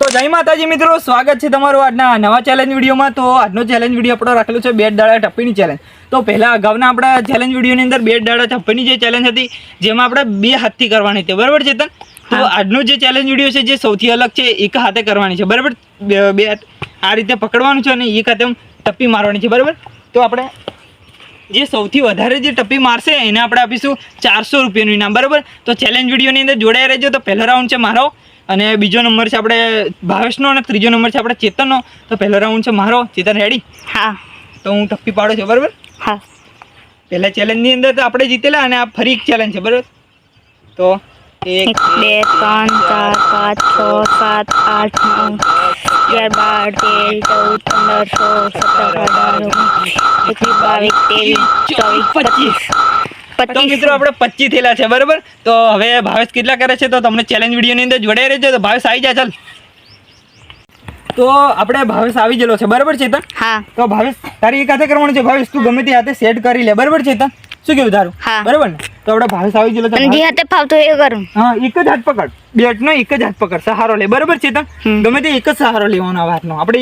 તો જય માતાજી મિત્રો સ્વાગત છે તમારું આજના નવા ચેલેન્જ વિડીયોમાં. તો આજનો ચેલેન્જ વીડિયો આપણો રાખેલો છે બેટ દાડા ટપ્પીની ચેલેન્જ તો પહેલાં અગાઉના આપણા ચેલેન્જ વિડીયોની અંદર બેટ દાડા ટપ્પીની જે ચેલેન્જ હતી જેમાં આપણે બે હાથથી કરવાની હતી. બરાબર ચેતન? તો આજનો જે ચેલેન્જ વીડિયો છે જે સૌથી અલગ છે એક હાથે કરવાની છે. બરાબર? બે આ રીતે પકડવાનું છે અને એક હાથે ટપ્પી મારવાની છે. બરાબર? તો આપણે જે સૌથી વધારે જે ટપ્પી મારશે એને આપણે આપીશું ચારસો રૂપિયાનું ઇનામ. બરાબર? તો ચેલેન્જ વિડીયોની અંદર જોડાઈ રહેજો. તો પહેલો રાઉન્ડ છે મારો. અને બીજો નંબર છે આપણે ભાવેશનો અને ત્રીજો નંબર છે આપણે ચેતનનો તો પહેલો રાઉન્ડ છે મારો ચેતન રેડી હા તો હું ટપ્પી પાડું છું બરાબર હા પહેલા ચેલેન્જની અંદર તો આપણે જીતેલા અને આ ફરી એક ચેલેન્જ છે બરાબર તો એક બે ત્રણ ચાર પાંચ છ સાત આઠ નવ અગિયાર બાર તેર ચૌદ પંદર સોળ સત્તર અઢાર ઓગણીસ એકવીસ બાવીસ ત્રેવીસ ચોવીસ પચીસ તો મિત્રો આપણે પચીસ થયેલા છે બરાબર? તો હવે ભાવેશ કેટલા કરે છે તો તમને ચેલેન્જ વિડીયોની અંદર જોડાઈ રહેજો. તો ભાવેશ આવી જા ચાલ. તો આપણે ભાવેશ આવી ગયેલો છે બરાબર ચેતન? હા. તો ભાવેશ તારી એક હાથે કરવાનું છે ભાવેશ તું ગમે તે હાથે સેટ કરી લે બરાબર છે શું કેવું તારું? બરાબર ને? તો આપણે ભાવેશ આવી ગયેલો છે જે હાથે ફાવતો એ કરું. હા એક જ હાથ પકડ. બેટનો એક જ હાથ પકડ સહારો લે બરાબર છે ગમે તે એક જ સહારો લેવાનો આ હાથનો. આપણે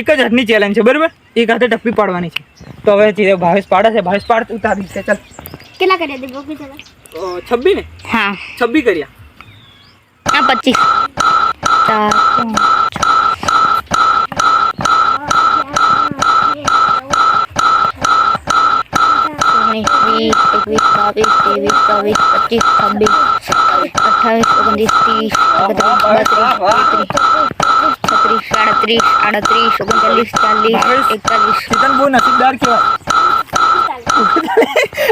એક જ હાથની ચેલેન્જ છે બરાબર? એક હાથે ટપ્પી પાડવાની છે. તો હવે જે ભાવેશ પાડે છે ભાવેશ પાડ ઉતારી છે ચાલ. કેટલા કર્યા તે બોકી ચાલો છબ્બી ને હા. છબ્બી કર્યા. આ પચીસ. ચાર પાંચ. ઓગણીસ વીસ એકવીસ બાવીસ. ત્રેવીસ ચોવીસ પચીસ છવ્વીસ અઠ્ઠાવીસ ઓગણત્રીસ ત્રીસ એકત્રીસ બત્રીસ તેત્રીસ છત્રીસ સાડત્રીસ આડત્રીસ ઓગણચાલીસ ચાલીસ ભાવેશ. એકતાલીસ. ચેતન બહુ નસીબદાર કહેવાય.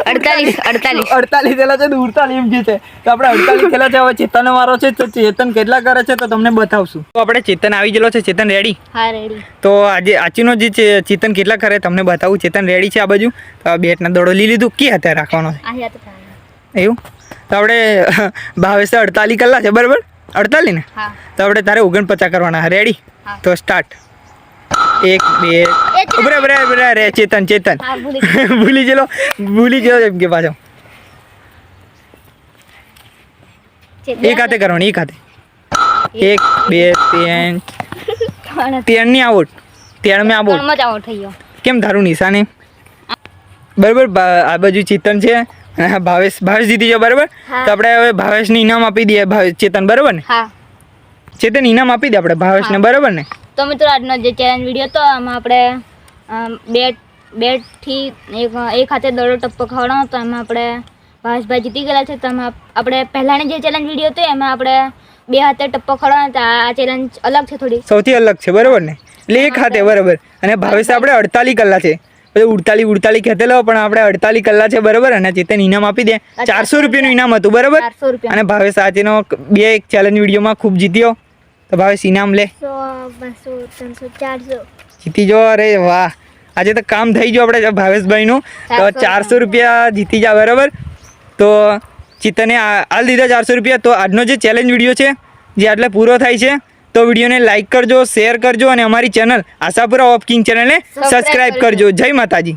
અડતાલીસ અડતાલીસ. અડતાલીસ. થયેલા છે ઉડતાલીસ એમ છે તો આપણે અડતાલીસ થયેલા છે હવે ચેતન વારો છે તો ચેતન કેટલા કરે છે તો તમને બતાવશું. તો આપણે ચેતન આવી ગયેલો છે ચેતન રેડી હા રેડી તો આજે આચીનો જે છે ચેતન કેટલા કરે તમને બતાવું? ચેતન રેડી છે આ બાજુ? તો બેટના દોડો લઈ લીધું કે હાથે રાખવાનો છે? એવું? તો આપણે ભાવેશે અડતાલીસ કલાક છે બરાબર? અડતાલીસ ને? તો આપણે તારે ઓગણપચાસ કરવાના. રેડી તો સ્ટાર્ટ એક બે. ઉભરે ઉભરે ઉભરે રે ચેતન ચેતન. ભૂલી ગયેલો ભૂલી ગયો એમ કે પાછો. એક હાથે કરવાની એક હાથે. એક બે ત્રણ. ત્રણની આઉટ ત્રણ મેં આઉટ કેમ તારું નિશાને? બરાબર આ બાજુ ચેતન છે. ભાવેશ ભાવેશ જીતી ગયો બરાબર? તો આપણે હવે ભાવેશને ઇનામ આપી દઈએ ચેતન બરાબર ને? ચેતન ઇનામ આપી દે આપણે ભાવેશને. બરાબર ને? તો મિત્રો આજનો જે ચેલેન્જ વીડિયો હતો આમાં આપણે બેટ બેટથી એક એક હાથે દડો ટપ્પો ખવડાવો તો એમાં આપણે ભાવેશભાઈ જીતી ગયેલા છે. તો એમાં આપણે પહેલાંની જે ચેલેન્જ વીડિયો હતો એમાં આપણે બે હાથે ટપ્પો ખવડાવો તો આ ચેલેન્જ અલગ છે થોડી. સૌથી અલગ છે બરાબર ને? એટલે એક હાથે બરાબર. અને ભાવેશ આપણે અડતાલીસ કલાક છે. પછી ઉડતાલી ઉડતાલીસ કહેતેલો પણ આપણે અડતાલી કલાક છે બરાબર? અને ચેતન ઇનામ આપી દે. ચારસો રૂપિયાનું ઇનામ હતું બરાબર? અને ભાવેશ આજનો બે એક ચેલેન્જ વિડીયોમાં ખૂબ જીત્યો. તો ભાવેશ ઇનામ લે. જીતી જો અરે વાહ. આજે તો કામ થઈ ગયું આપણે ભાવેશભાઈનું. તો ચારસો રૂપિયા. જીતી જા બરાબર? તો ચિત્તને હાલ દીધા ચારસો રૂપિયા. તો આજનો જે ચેલેન્જ વીડિયો છે જે આટલે પૂરો થાય છે તો વિડીયોને લાઈક કરજો શેર કરજો અને અમારી ચેનલ આશાપુરા ઓફ કિંગ ચેનલને સબસ્ક્રાઈબ કરજો. જય માતાજી.